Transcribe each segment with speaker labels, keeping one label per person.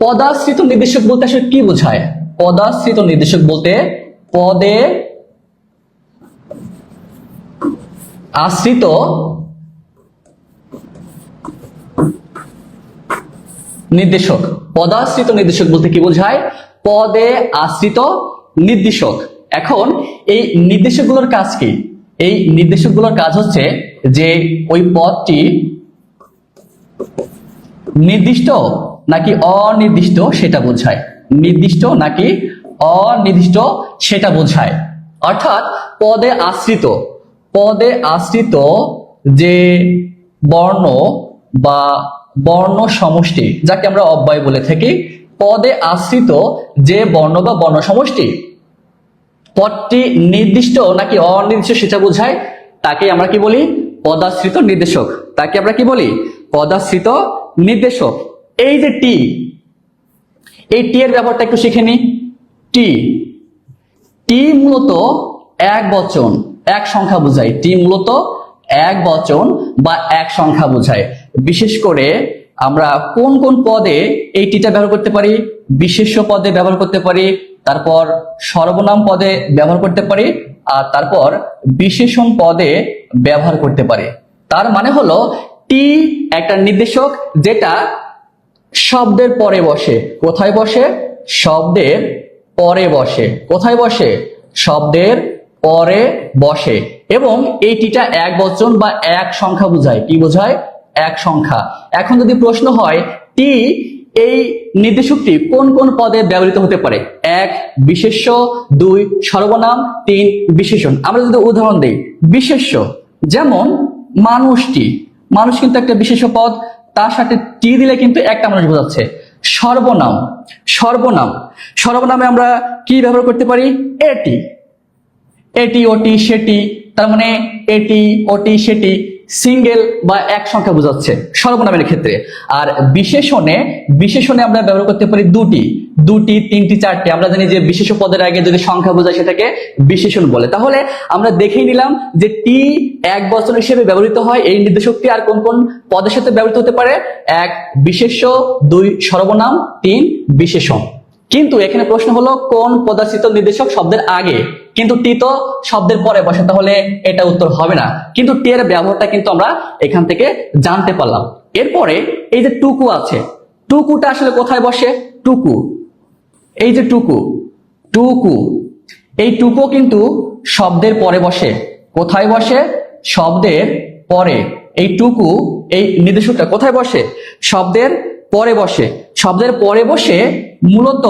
Speaker 1: পদাশ্রিত নির্দেশক বলতে আসলে কি বোঝায়? পদাশ্রিত নির্দেশক বলতে পদে আশ্রিত নির্দেশক। পদাশ্রিত নির্দেশক বলতে কি বোঝায়? পদে আশ্রিত নির্দেশক। এখন এই নির্দেশকগুলোর কাজ কি? এই নির্দেশকগুলোর কাজ হচ্ছে যে ওই পদটি নির্দিষ্ট নাকি অনির্দিষ্ট সেটা বোঝায়। নির্দিষ্ট নাকি অনির্দিষ্ট সেটা বোঝায়। অর্থাৎ পদে আশ্রিত পদে আশ্রিত যে বর্ণ বা বর্ণ সমষ্টি, যাকে আমরা অব্যয় বলে থাকি, পদে আশ্রিত যে বর্ণ বা বর্ণ সমষ্টি। পদটি নির্দিষ্ট নাকি অনির্দিষ্ট সেটা বোঝায় তাকে আমরা কি বলি? পদাশ্রিত নির্দেশক। তাকে আমরা কি বলি? পদাশ্রিত নির্দেশক, এই যে টি, এই টি এর ব্যাপারটা একটু শিখে নি। টি টি মূলত এক বচন, এক সংখ্যা বোঝায়। টি মূলত এক বচন বা এক সংখ্যা বোঝায়। বিশেষ করে আমরা কোন কোন পদে এই টিটা ব্যবহার করতে পারি? বিশেষ্য পদে ব্যবহার করতে পারি, তারপর সর্বনাম পদে ব্যবহার করতে পারি, আর তারপর বিশেষণ পদে ব্যবহার করতে পারি। তার মানে হলো টি একটা নির্দেশক যেটা শব্দের পরে বসে। কোথায় বসে? শব্দের পরে বসে। কোথায় বসে? শব্দের পরে বসে। এবং এই টিটা এক বচন বা এক সংখ্যা বোঝায়। কি বোঝায়? এক সংখ্যা। এখন যদি প্রশ্ন হয়, টি এই নির্দেশকটি কোন কোন পদে ব্যবহৃত হতে পারে? এক, বিশেষ্য, দুই, সর্বনাম, তিন, বিশেষণ। আমরা যদি উদাহরণ দিই, বিশেষ্য। যেমন, মানুষটি। মানুষ কিন্তু একটা বিশেষ পদ, তার সাথে টি দিলে কিন্তু একটা মানুষ বোঝাচ্ছে। সর্বনাম সর্বনাম। সর্বনামে আমরা কি ব্যবহার করতে পারি? এটি এটি ওটি সেটি, তার মানে এটি ওটি সেটি সিঙ্গেল বা এক সংখ্যা বোঝাচ্ছে সর্বনামের ক্ষেত্রে। আর বিশেষণে বিশেষণে আমরা ব্যবহার করতে পারি দুটি। দুটি, তিনটি, চারটি। আমরা জানি যে বিশেষ পদের আগে যদি সংখ্যা বোঝায় সেটাকে বিশেষণ বলে। তাহলে আমরা দেখেই নিলাম যে টি এক বছর হিসেবে ব্যবহৃত হয়। এই নির্দেশকটি আর কোন কোন পদের সাথে ব্যবহৃত হতে পারে? এক, বিশেষ্য, দুই, সর্বনাম, তিন, বিশেষণ। কিন্তু এখানে প্রশ্ন হলো, কোন পদাশ্রিত নির্দেশক শব্দের আগে? কিন্তু টি তো শব্দের পরে বসে, তাহলে এটা উত্তর হবে না। কিন্তু টি এর ব্যবহারটা কিন্তু আমরা এখান থেকে জানতে পারলাম। এরপরে এই যে টুকু আছে, টুকুটা আসলে কোথায় বসে? টুকু। এই যে টুকু টুকু, এই টুকু কিন্তু শব্দের পরে বসে। কোথায় বসে? শব্দের পরে। এই টুকু, এই নির্দেশকটা কোথায় বসে? শব্দের পরে বসে। শব্দের পরে বসে মূলত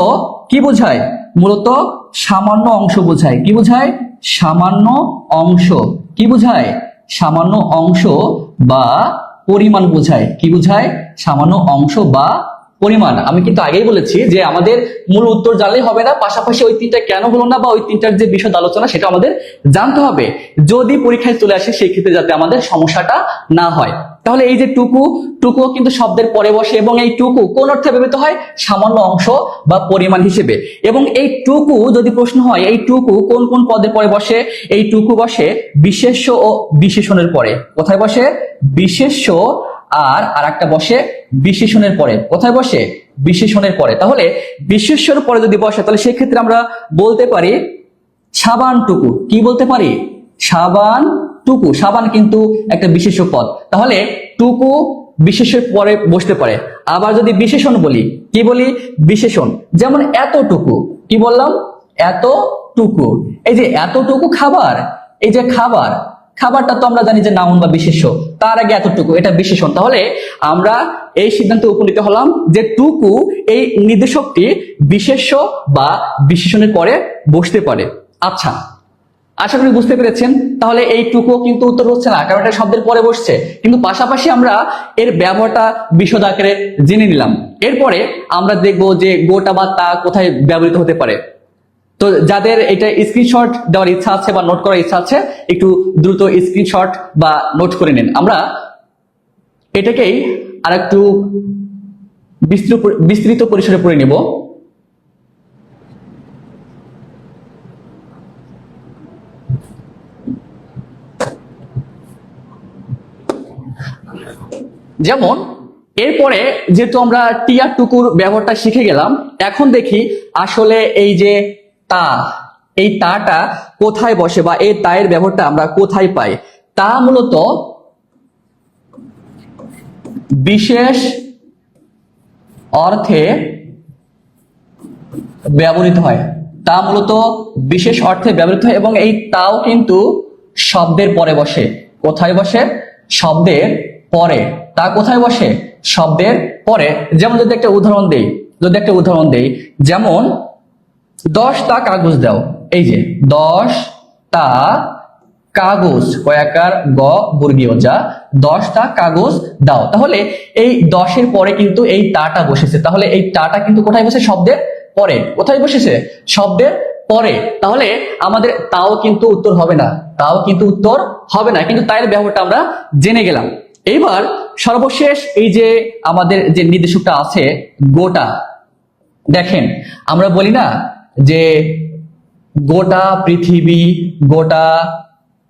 Speaker 1: কি বোঝায়? মূলত সামান্য অংশ বোঝায়। কি বোঝায়? সামান্য অংশ। কি বোঝায়? সামান্য অংশ বা পরিমাণ বোঝায়। কি বোঝায়? সামান্য অংশ বা পরিমাণ। আমি কিন্তু আগেই বলেছি যে আমাদের মূল উত্তর জানলেই হবে না, পাশাপাশি ওই তিনটা কেন হলো না বা ওই তিনটার যে বিশদ আলোচনা সেটা আমাদের জানতে হবে। যদি পরীক্ষায় চলে আসে, সেই ক্ষেত্রে যাতে আমাদের সমস্যাটা না হয়। তাহলে এই যে টুকু টুকু কিন্তু শব্দের পরে বসে এবং এই টুকু কোন অর্থে ব্যবহৃত হয়? সামান্য অংশ বা পরিমাণ হিসেবে। এবং এই টুকু যদি প্রশ্ন হয়, এই টুকু কোন কোন পদের পরে বসে? এই টুকু বসে বিশেষ্য ও বিশেষণের পরে। কোথায় বসে? বিশেষ্য আর আর একটা বসে বিশেষণের পরে। কোথায় বসে? বিশেষণের পরে। তাহলে বিশেষ্যর পরে যদি বসে, তাহলে সেই ক্ষেত্রে আমরা বলতে পারি সাবান টুকু কি বলতে পারি? সাবান টুকু সাবান কিন্তু একটা বিশেষ পদ। তাহলে টুকু বিশেষের পরে বসতে পারে। আবার যদি বিশেষণ বলি, কি বলি? বিশেষণ। যেমন এতটুকু। কি বললাম? এতটুকু। এই যে এতটুকু খাবার, এই যে খাবার খাবারটা তো আমরা জানি যে নাউন বা বিশেষ্য। তার আগে এতটুকু, এটা বিশেষণ। তাহলে আমরা এই সিদ্ধান্তে উপনীত হলাম যে টুকু এই নির্দেশকটি বিশেষ্য বা বিশেষণের পরে বসতে পারে। আচ্ছা আশা করি বুঝতে পেরেছেন। তাহলে এইটুকু কিন্তু উত্তর হচ্ছে না, কারণ এটা শব্দের পরে বসছে। কিন্তু পাশাপাশি আমরা এর ব্যবহারটা বিশদ আকারে জেনে নিলাম। এরপরে আমরা দেখব যে গোটা বা তা কোথায় ব্যবহৃত হতে পারে। তো যাদের এটা স্ক্রিনশট দেওয়ার ইচ্ছা আছে বা নোট করার ইচ্ছা আছে, একটু দ্রুত স্ক্রিনশট বা নোট করে নিন। আমরা এটাকেই আর একটু বিস্তৃত পরিসরে পড়ে নেব। যেমন, এরপরে যেহেতু আমরা টিয়ার টুকুর ব্যবহারটা শিখে গেলাম, এখন দেখি আসলে এই যে তা, এই তাটা কোথায় বসে বা এই তায়ের ব্যবহারটা আমরা কোথায় পাই? তা মূলত বিশেষ অর্থে ব্যবহৃত হয়। তা মূলত বিশেষ অর্থে ব্যবহৃত হয় এবং এই তাও কিন্তু শব্দের পরে বসে। কোথায় বসে? শব্দের পরে। তা কোথায় বসে? শব্দের পরে। যেমন যদি একটা উদাহরণ দেই, যদি একটা উদাহরণ দেই, যেমন দশটা কাগজ দাও। এই যে, দশটা কাগজ, কয়াকার গ, বর্গীয় যা, দশটা কাগজ দাও। তাহলে এই দশের পরে কিন্তু এই তাটা বসেছে। তাহলে এই তাটা কিন্তু কোথায় বসে শব্দের পরে। কোথায় বসেছে? শব্দের পরে। তাহলে আমাদের তাও কিন্তু উত্তর হবে না। তাও কিন্তু উত্তর হবে না। কিন্তু তাইয়ের ব্যবহারটা আমরা জেনে গেলাম। এইবার সর্বশেষ এই যে আমাদের যে নির্দেশকটা আছে, গোটা। দেখেন, আমরা বলি না যে গোটা পৃথিবী গোটা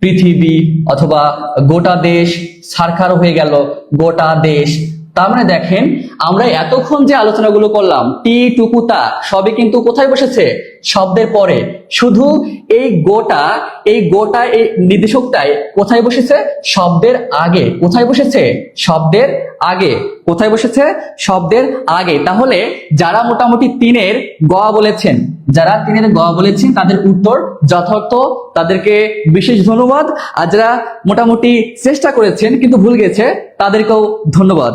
Speaker 1: পৃথিবী অথবা গোটা দেশ সারখার হয়ে গেল, গোটা দেশ। তার মানে দেখেন, আমরা এতক্ষণ যে আলোচনাগুলো করলাম, টি টুকুতা সবই কিন্তু কোথায় বসেছে? শব্দের পরে। শুধু এই গোটা এই গোটা, এই নির্দেশকটাই কোথায় বসেছে? শব্দের আগে। কোথায় বসেছে? শব্দের আগে। কোথায় বসেছে? শব্দের আগে। তাহলে যারা মোটামুটি তিনের গ বলেছেন যারা তিনি গ বলেছেন, তাদের উত্তর যথার্থ, তাদেরকে বিশেষ ধন্যবাদ। আর যারা মোটামুটি চেষ্টা করেছেন, কিন্তু ভুল গেছে, তাদেরকেও ধন্যবাদ।